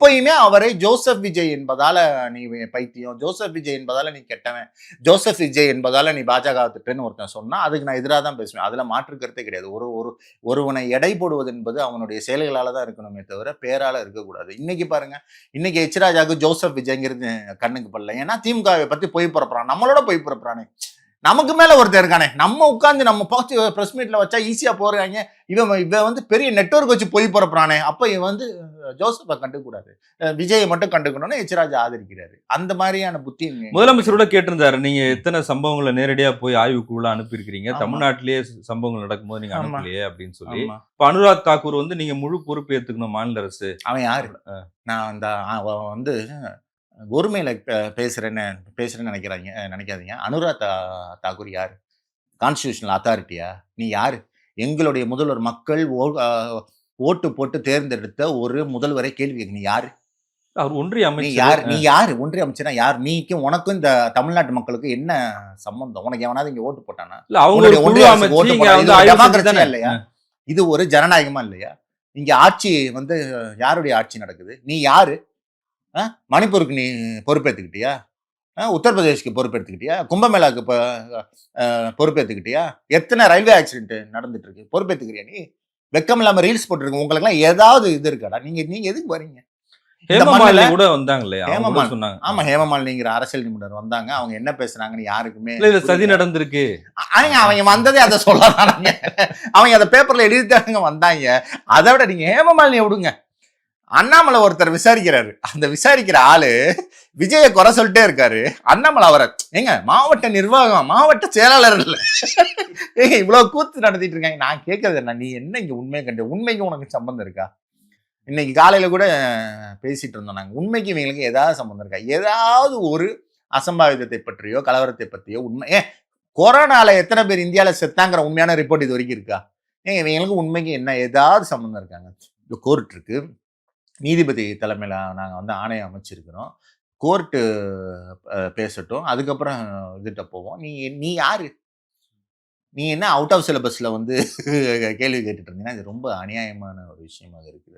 எப்பயுமே அவரை ஜோசப் விஜய் என்பதால நீ பைத்தியம் ஜோசப் விஜய் என்பதால நீ கெட்டவன் ஜோசப் விஜய் என்பதால நீ பாஜக திட்டன்னு ஒருத்தன் சொன்னா அதுக்கு நான் எதிராக தான் பேசுவேன். அதுல மாற்று கருத்தே கிடையாது. ஒரு ஒரு ஒருவனை எடை போடுவது என்பது அவனுடைய செயல்களால தான் இருக்கணுமே தவிர பேரால இருக்கக்கூடாது. இன்னைக்கு பாருங்க இன்னைக்கு எச்ராஜாவுக்கு ஜோசப் விஜய்ங்கிறது கண்ணுக்கு படல. ஏன்னா திமுகவை பத்தி பொய் பரப்புறான் நம்மளோட பொய் பரப்புறானே நமக்கு மேல ஒருத்தர் இருக்கானே. நம்ம உட்காந்து நம்ம பார்த்து ப்ரெஸ் மீட்ல வச்சா ஈஸியா போறாங்க. இவன் இவன் வந்து பெரிய நெட்வொர்க் வச்சு பொய் புறப்புறானே அப்ப இவன் வந்து ஜோசப்பை கண்டுக்கூடாது விஜயை மட்டும் கண்டுக்கணும்னு எச்ராஜா ஆதரிக்கிறாரு. அந்த மாதிரியான புத்தி முதலமைச்சரோட கேட்டிருந்தாரு. நீங்க எத்தனை சம்பவங்களை நேரடியா போய் ஆய்வுக்குள்ள அனுப்பியிருக்கிறீங்க. தமிழ்நாட்டிலேயே சம்பவங்கள் நடக்கும்போது நீங்க ஆமா. அனுப்பலையே அப்படின்னு சொல்லி. இப்ப அனுராக் தாக்கூர் வந்து நீங்க முழு பொறுப்பு ஏத்துக்கணும் மாநில அரசு. அவன் யாரு? நான் அந்த வந்து ஒருமையில பே- பேசுறேன்னு பேசுறேன்னு நினைக்கிறாங்க நினைக்காதீங்க. அனுராக் தா- தாக்கூர் யாரு கான்ஸ்டியூஷனல் அத்தாரிட்டியா நீ யாரு? எங்களுடைய முதல்வர் மக்கள் ஓட்டு போட்டு தேர்ந்தெடுத்த ஒரு முதல்வரை கேள்வி கேட்க நீ யாரு? அவர் ஒன்றிய நீ யார்? அமைச்சர் நீ யாரு? ஒன்றிய அமைச்சரா யார்? நீக்கும் உனக்கும் இந்த தமிழ்நாட்டு மக்களுக்கு என்ன சம்பந்தம்? உனக்கு எவனாவது இங்க ஓட்டு போட்டானா? இல்ல அவங்க உன்னுடைய ஒரு குழு ஒன்றிய ஓட்டு இல்லையா? இது ஒரு ஜனநாயகமா இல்லையா? இங்க ஆட்சி வந்து யாருடைய ஆட்சி நடக்குது? நீ யாரு? மணிப்பூருக்கு நீ பொறுப்பேற்றுக்கிட்டியா உத்தரப்பிரதேஷ்க்கு பொறுப்பேற்றுக்கிட்டியா கும்பமேளாக்கு பொ- அஹ், பொறுப்பேற்றுக்கிட்டியா எத்தனை ரயில்வே ஆக்சிடென்ட் நடந்துட்டு இருக்கு பொறுப்பேற்றுக்கிறியா நீ? வெக்கம் இல்லாம ரீல்ஸ் போட்டுருக்கு உங்களுக்குலாம் ஏதாவது இது இருக்காடா? நீங்க நீங்க எதுக்கு வரீங்க ஹேமமாலினி கூட வந்தாங்க இல்லையா அவங்க கூட ஹேமமாலினி. சொன்னாங்க. ஆமா ஹேமமாலினிங்கிற அரசியல் நிபுணர் வந்தாங்க. அவங்க என்ன பேசுனாங்கன்னு யாருக்குமே இல்ல சதி. நடந்திருக்கு. அவங்க அவங்க வந்ததே அதை சொல்லலாங்க அவங்க அந்த பேப்பர்ல எழுதிட்டாங்க வந்தாங்க. அதை விட நீங்க ஹேமமாலினியை விடுங்க. அண்ணாமலை ஒருத்தர் விசாரிக்கிறாரு. அந்த விசாரிக்கிற ஆளு விஜய குறை சொல்லிட்டே இருக்காரு. அண்ணாமலை அவரை ஏங்க மாவட்ட நிர்வாகம் மாவட்ட செயலாளர் இல்லை. ஏங்க இவ்வளவு கூத்து நடத்திட்டு இருக்காங்க. நான் கேட்கறது என்ன? நீ என்ன இங்க உண்மை கண்டு உண்மைக்கு உனக்கு சம்பந்தம் இருக்கா? இன்னைக்கு காலையில கூட பேசிட்டு இருந்தோம் நாங்கள் உண்மைக்கு இவங்களுக்கு ஏதாவது சம்பந்தம் இருக்கா? ஏதாவது ஒரு அசம்பாவிதத்தை பற்றியோ கலவரத்தை பற்றியோ உண்மை ஏன் கொரோனால எத்தனை பேர் இந்தியாவில் செத்தாங்கிற உண்மையான ரிப்போர்ட் இது வரைக்கும் இருக்கா? ஏங்க இவங்களுக்கு உண்மைக்கு என்ன ஏதாவது சம்மந்தம் இருக்காங்க? இந்த கோர்ட் இருக்கு. நீதிபதி தலைமையில் நாங்கள் வந்து ஆணையம் அமைச்சிருக்கிறோம். கோர்ட்டு பேசட்டும். அதுக்கப்புறம் இதுகிட்ட போவோம். நீ நீ யார்? நீ என்ன அவுட் ஆஃப் சிலபஸில் வந்து கேள்வி கேட்டுட்டு இருந்தீங்கன்னா இது ரொம்ப அநியாயமான ஒரு விஷயமாக இருக்குது.